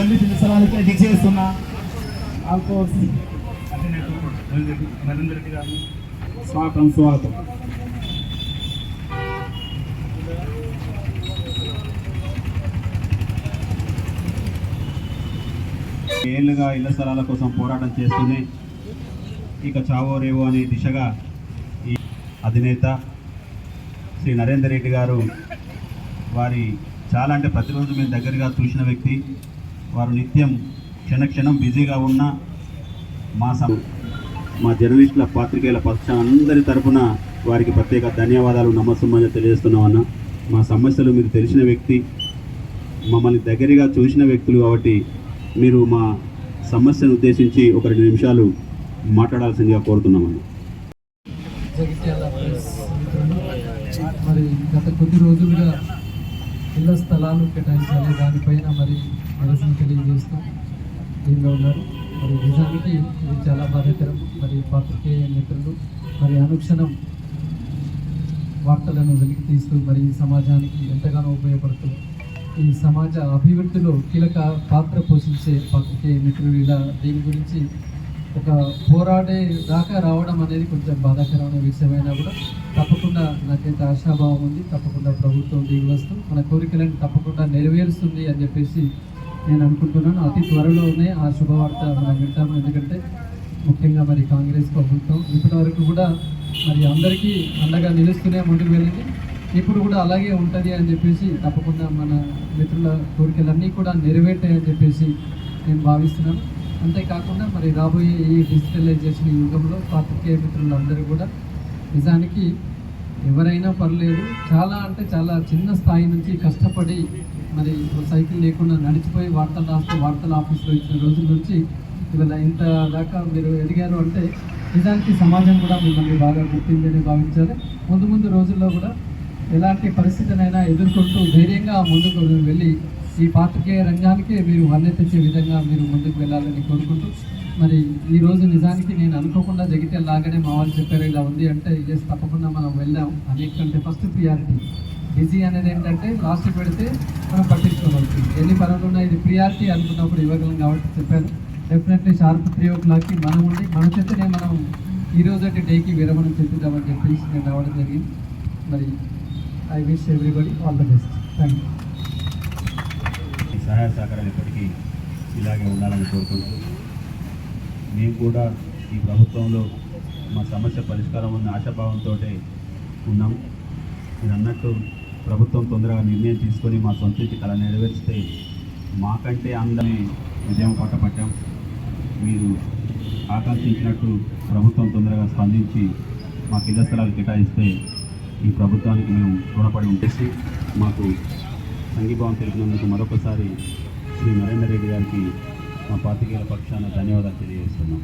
స్థలాలకి Dick చేస్తున్నా. ఆల్కోర్స్ నరేంద్ర రెడ్డి గారు. స్వాగతం స్వాగతం. ఏళ్ళుగా ఇళ్ళ స్థలాల కోసం పోరాటం చేస్తూనే ఇక చావో రేవో అనే దిశగా ఈ అధినేత శ్రీ నరేందర్ రెడ్డి గారు వారి చాలా అంటే ప్రతిరోజు మేము దగ్గరగా చూసిన వ్యక్తి. వారు నిత్యం క్షణక్షణం బిజీగా ఉన్న మా సం మా జర్నలిస్టుల పాత్రికేయుల పక్ష అందరి తరపున వారికి ప్రత్యేక ధన్యవాదాలు నమస్సుమని తెలియజేస్తున్నామన్న మా సమస్యలు మీరు తెలిసిన వ్యక్తి మమ్మల్ని దగ్గరగా చూసిన వ్యక్తులు కాబట్టి మీరు మా సమస్యను ఉద్దేశించి ఒక రెండు నిమిషాలు మాట్లాడాల్సిందిగా కోరుతున్నామని మరి గత కొద్ది రోజులుగా ఇళ్ళ స్థలాలు కేటాయించాలి దానిపైన మరి నిరసన తెలియజేస్తూ దీనిలో ఉన్నారు. మరి నిజానికి ఇది చాలా బాధాకరం. మరి పాత్రికేయ మిత్రులు మరి అనుక్షణం వార్తలను వెలికి తీస్తూ మరి సమాజానికి ఎంతగానో ఉపయోగపడుతూ ఈ సమాజ అభివృద్ధిలో కీలక పాత్ర పోషించే పాత్రికేయ మిత్రులు ఇలా దీని గురించి ఒక పోరాడే దాకా రావడం అనేది కొంచెం బాధాకరమైన విషయమైనా కూడా తప్పకుండా నాకైతే ఆశాభావం ఉంది. తప్పకుండా ప్రభుత్వం దిగివస్తూ మన కోరికలను తప్పకుండా నెరవేరుస్తుంది అని చెప్పేసి నేను అనుకుంటున్నాను. అతి త్వరలోనే ఆ శుభవార్త మనం వింటాము. ఎందుకంటే ముఖ్యంగా మరి కాంగ్రెస్ ప్రభుత్వం ఇప్పటి వరకు కూడా మరి అందరికీ అండగా నిలుస్తూనే ముందుకు వెళ్ళింది. ఇప్పుడు కూడా అలాగే ఉంటుంది అని చెప్పేసి తప్పకుండా మన మిత్రుల కోరికలన్నీ కూడా నెరవేర్తాయని చెప్పేసి నేను భావిస్తున్నాను. అంతేకాకుండా మరి రాబోయే ఈ డిజిటలైజేషన్ యుగంలో పాత్రికేయ మిత్రులందరూ కూడా నిజానికి ఎవరైనా పర్లేదు చాలా అంటే చాలా చిన్న స్థాయి నుంచి కష్టపడి మరి సైకిల్ లేకుండా నడిచిపోయి వార్తలు రాస్తూ వార్తల ఆఫీస్లో ఇచ్చిన రోజుల నుంచి ఇవాళ ఇంత దాకా మీరు ఎదిగారు అంటే నిజానికి సమాజం కూడా మిమ్మల్ని బాగా గుర్తిందని భావించాలి. ముందు ముందు రోజుల్లో కూడా ఎలాంటి పరిస్థితినైనా ఎదుర్కొంటూ ధైర్యంగా ముందుకు వెళ్ళి ఈ పాత్రికేయ రంగానికి మీరు వన్నెత్తించే విధంగా మీరు ముందుకు వెళ్ళాలని కోరుకుంటూ మరి ఈ రోజు నిజానికి నేను అనుకోకుండా జగితే లాగానే మా వాళ్ళు చెప్పారు ఇలా ఉంది అంటే ఎస్ తప్పకుండా మనం వెళ్ళాం అన్నిటికంటే ఫస్ట్ ప్రియారిటీ బిజీ అనేది ఏంటంటే లాస్ట్ పెడితే మనం పట్టించుకోవచ్చు ఎన్ని పనులు ఉన్నాయి ఇది ప్రియారిటీ అనుకున్నప్పుడు ఇవ్వగలం కాబట్టి చెప్పాను డెఫినెట్లీ షార్ప్ త్రీ ఓ క్లాక్కి మనం ఉండి మన చేతనే మనం ఈ రోజు డేకి విరమణ చెప్పిద్దామని చెప్పేసి నేను రావడం జరిగింది. మరి I wish everybody all the best thank you సహాయ సహకారాలు ఎప్పటికీ ఇలాగే ఉండాలని కోరుకుంటూ మేము కూడా ఈ ప్రభుత్వంలో మా సమస్య పరిష్కారం ఉన్న ఆశాభావంతో ఉన్నాం. మీరు అన్నట్టు ప్రభుత్వం తొందరగా నిర్ణయం తీసుకొని మా సొంత ఇంటి కళ నెరవేర్చితే మాకంటే అందరి విజయం పట్టపట్టాం మీరు ఆకాంక్షించినట్టు ప్రభుత్వం తొందరగా స్పందించి మాకు ఇళ్ళ స్థలాలు కేటాయిస్తే ఈ ప్రభుత్వానికి మేము రుణపడి ఉంటేసి మాకు సంఘీభావం తెలిపినందుకు మరొకసారి శ్రీ నరేందర్ రెడ్డి గారికి మా పాతికేయుల పక్షాన ధన్యవాదాలు తెలియజేస్తున్నాం.